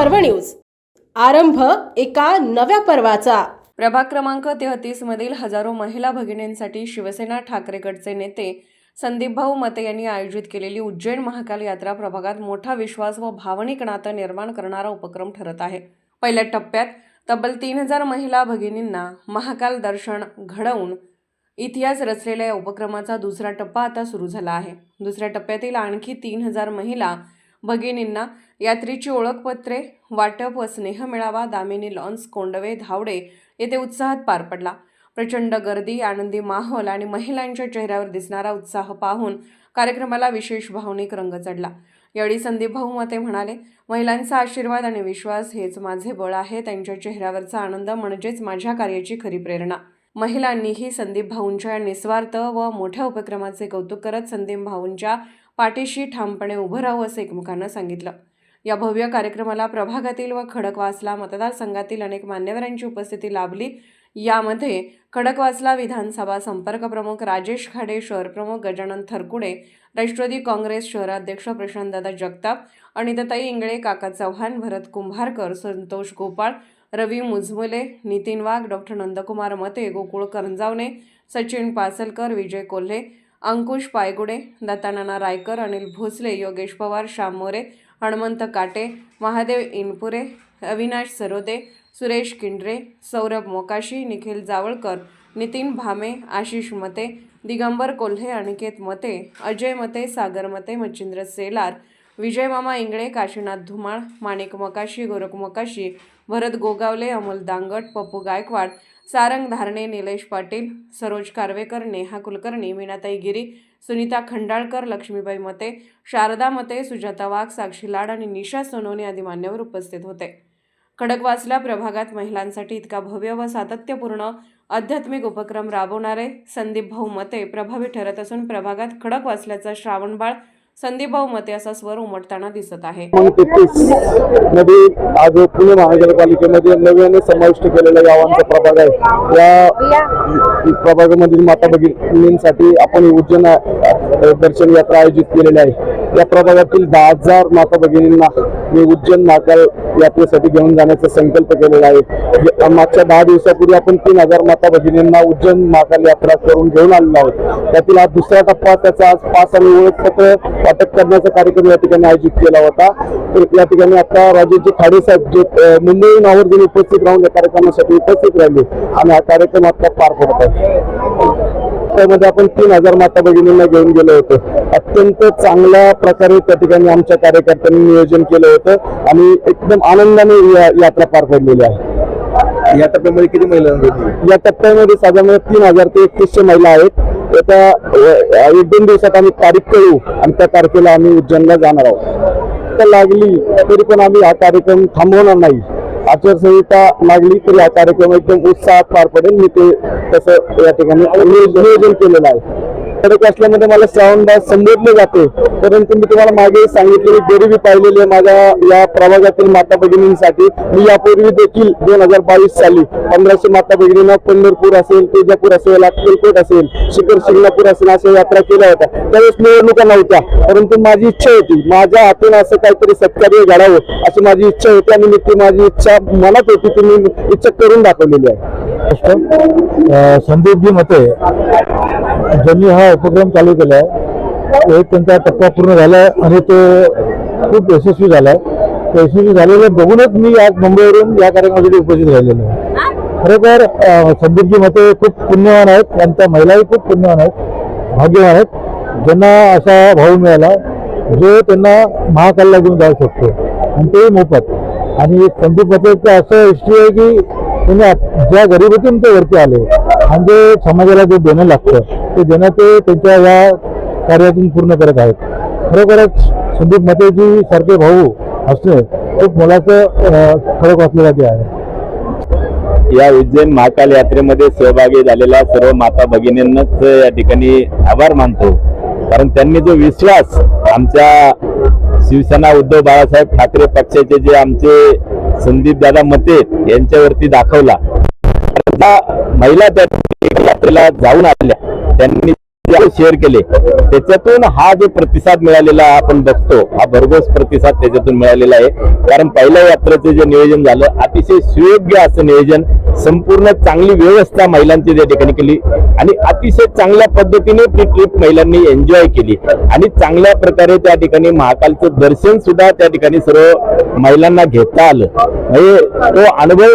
पर्व न्यूज. आरंभ एका नव्या पर्वाचा. प्रभाग क्रमांक तेहतीस मधील हजारो महिला भगिनींसाठी शिवसेना ठाकरे गटचे नेते संदीप भाऊ मते यांनी आयोजित केलेली उज्जैन महाकाल यात्रा प्रभागात मोठा विश्वास व भावनिक नातं निर्माण करणारा उपक्रम ठरत आहे. पहिल्या टप्प्यात तब्बल तीन हजार महिला भगिनींना महाकाल दर्शन घडवून इतिहास रचलेल्या या उपक्रमाचा दुसरा टप्पा आता सुरू झाला आहे. दुसऱ्या टप्प्यातील आणखी तीन हजार महिला भगिनींना यात्रेची ओळखपत्रे वाटप व स्नेह मिळावा दामिनी लॉन्स कोंडवे धावडे येथे उत्साहात पार पडला. प्रचंड गर्दी आनंदी माहोल आणि महिलांच्या चेहऱ्यावर दिसणारा उत्साह पाहून कार्यक्रमाला विशेष भावनिक रंग चढला. यावेळी संदीप भाऊ मते म्हणाले महिलांचा आशीर्वाद आणि विश्वास हेच माझे बळ आहे. त्यांच्या चेहऱ्यावरचा आनंद म्हणजेच माझ्या कार्याची खरी प्रेरणा. महिलांनीही संदीप भाऊंच्या निस्वार्थ व मोठ्या उपक्रमाचे कौतुक करत संदीप भाऊंच्या पाठीशी ठामपणे उभं राहू असं एकमेकांना सांगितलं. या भव्य कार्यक्रमाला प्रभागातील व खडकवासला मतदारसंघातील अनेक मान्यवरांची उपस्थिती लाभली. यामध्ये खडकवासला विधानसभा संपर्क प्रमुख राजेश खाडे शहर प्रमुख गजानन थरकुडे राष्ट्रवादी काँग्रेस शहराध्यक्ष प्रशांतदादा जगताप अनिताताई इंगळे काका चव्हाण भरत कुंभारकर संतोष गोपाळ रवी मुजमुले नितीन वाघ डॉक्टर नंदकुमार मते गोकुळ करंजावणे सचिन पासलकर विजय कोल्हे अंकुश पायगुडे दत्तानाना रायकर अनिल भोसले योगेश पवार श्याम मोरे हनुमंत काटे महादेव इनपुरे अविनाश सरोदे सुरेश किंड्रे सौरभ मोकाशी निखिल जावळकर नितीन भामे आशिष मते दिगंबर कोल्हे अनिकेत मते अजय मते सागर मते मच्छिंद्र सेलार विजय मामा इंगळे काशीनाथ धुमाळ माणिक मकाशी गोरख मकाशी भरत गोगावले अमोल दांगट पप्पू गायकवाड सारंग धारणे निलेश पाटील सरोज कारवेकर नेहा कुलकर्णी मीनाताई गिरी सुनीता खंडाळकर लक्ष्मीबाई मते शारदा मते सुजाता वाघ साक्षी लाड आणि निशा सोनवणे आदी मान्यवर उपस्थित होते. खडकवासला प्रभागात महिलांसाठी इतका भव्य व सातत्यपूर्ण आध्यात्मिक उपक्रम राबवणारे संदीप भाऊ मते प्रभावी ठरत असून प्रभागात खडकवासल्याचा श्रावणबाळ संदीप भाऊ मते असा स्वर उमटताना दिसत आहे. मध्ये आज पुणे महानगरपालिकेमध्ये नव्याने समाविष्ट केलेल्या गावांचा प्रभाग आहे. या प्रभागामधील माता भगिनींसाठी आपण उज्जैन दर्शन यात्रा आयोजित केलेली आहे. या प्रभागातील दहा हजार माता भगिनींना मी उज्जैन महाकाल यात्रेसाठी घेऊन जाण्याचा संकल्प केलेला आहे. मागच्या दहा दिवसापूर्वी आपण तीन हजार माता भगिनींना उज्जैन महाकाल यात्रा करून घेऊन आलेलो आहोत. त्यातील हा दुसरा टप्पा त्याचा आज पास आणि ओळखपत्र वाटप करण्याचा कार्यक्रम या ठिकाणी आयोजित केला होता. तर या ठिकाणी आता राजेशजी खाडे साहेब जे मुंबई मुंबईहून आवर्जून उपस्थित राहून या कार्यक्रमासाठी उपस्थित राहिले. आणि हा कार्यक्रम आता पार पडत आहे. त्यामध्ये आपण तीन हजार माता भगिनींना घेऊन गेलो होतो. अत्यंत चांगल्या प्रकारे त्या ठिकाणी आमच्या कार्यकर्त्यांनी नियोजन केलं होतं आणि एकदम आनंदाने या- यात्रा पार पडलेली आहे. या टप्प्यामध्ये किती महिलांना या टप्प्यामध्ये साधारण तीन हजार ते एकतीसशे महिला आहेत. येत्या एक दोन दिवसात आम्ही तारीख कळू आणि त्या तारखेला आम्ही उज्जैनला जाणार आहोत. तर लागली तरी पण आम्ही हा कार्यक्रम थांबवणार नाही. आचारसंहिता लागली तरी हा कार्यक्रम एकदम उत्साहात पार पडेल. मी ते तसं या ठिकाणी नियोजन केलेलं आहे. कडक असल्यामध्ये मला श्रावणबाग संबोधले जाते. परंतु मी तुम्हाला मागे सांगितलेली गरिबी पाहिलेली आहे माझ्या या प्रभागातील माता भगिनींसाठी. मी यापूर्वी देखील दोन हजार बावीस साली पंधराशे माता भगिनींना पंढरपूर असेल तुळजापूर असेल अक्कलकोट असेल शिखर शिंगणापूर असेल अशा यात्रा केल्या होत्या. त्यावेळेस निवडणुका नव्हत्या. परंतु माझी इच्छा होती माझ्या हातून असं काहीतरी सत्कार्य घडावं अशी माझी इच्छा होती. आणि मी ती माझी इच्छा मनात होती ती मी इच्छा करून दाखवलेली आहे. संदीपजी मते ज्यांनी हा उपक्रम चालू केला आहे. एक त्यांचा टप्पा पूर्ण झालाय आणि तो खूप यशस्वी झालाय. तो यशस्वी झालेलं बघूनच मी आज मुंबईवरून या कार्यक्रमासाठी उपस्थित राहिलेलो आहे. खरोखर संदीपजी मते खूप पुण्यवान आहेत. त्यांच्या महिलाही खूप पुण्यवान आहेत. भाग्यवान आहेत. ज्यांना असा भाऊ मिळाला जो त्यांना महाकालला घेऊन जाऊ शकतो. आणि तेही मोफत. आणि संदीप मतेचं असं हिस्ट्री आहे की त्यांनी ज्या गरिबीतून ते वरती आले. आणि समाजाला जे देणं लागतं ते देणं ते त्यांच्या या कार्यातून पूर्ण करत आहेत. खरोखरच संदीप मतेजी सारखे भाऊ असणे खूप मोलाचं फरक खडक वाचण्यासाठी आहे. या उज्जैन महाकाल यात्रेमध्ये सहभागी झालेल्या सर्व माता भगिनींनाच या ठिकाणी आभार मानतो. कारण त्यांनी जो विश्वास आमच्या शिवसेना उद्धव बाळासाहेब ठाकरे पक्षाचे जे आमचे संदीप दादा मते यांच्यावरती दाखवला महिला त्या यात्रेला जाऊन आल्या त्यांनी जे शेअर केले त्याच्यातून हा जो प्रतिसाद मिळालेला आपण बघतो हा भरघोस प्रतिसाद त्याच्यातून मिळालेला आहे. कारण पहिल्या यात्रेचं जे नियोजन झालं अतिशय सुयोग्य असं नियोजन संपूर्ण चांगली व्यवस्था महिलांची त्या ठिकाणी केली आणि अतिशय चांगल्या पद्धतीने ती ट्रिप महिलांनी एन्जॉय केली. आणि चांगल्या प्रकारे त्या ठिकाणी महाकालचं दर्शन सुद्धा त्या ठिकाणी सर्व महिलांना घेता आलं. म्हणजे तो अनुभव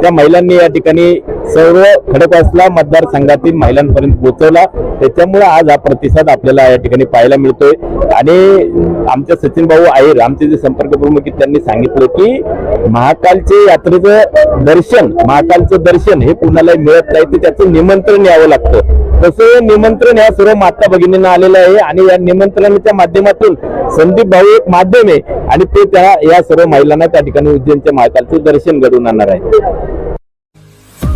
त्या महिलांनी या ठिकाणी सर्व खडकवासला मतदारसंघातील महिलांपर्यंत पोहोचवला. त्याच्यामुळे आज हा प्रतिसाद आपल्याला या ठिकाणी पाहायला मिळतोय. आणि आमच्या सचिन भाऊ आहेर आमचे जे संपर्क प्रमुख त्यांनी सांगितलं की महाकालचे यात्रेचं दर्शन महाकालचं दर्शन हे कुणालाही मिळत नाही ते त्याचं निमंत्रण यावं लागतं. तसं हे निमंत्रण या सर्व माता भगिनींना आलेलं आहे आणि या निमंत्रणाच्या माध्यमातून संदीप भाऊ एक माध्यम आहे आणि ते त्या या सर्व महिलांना त्या ठिकाणी उज्जैनच्या महाकालचं दर्शन घडवून आणणार आहे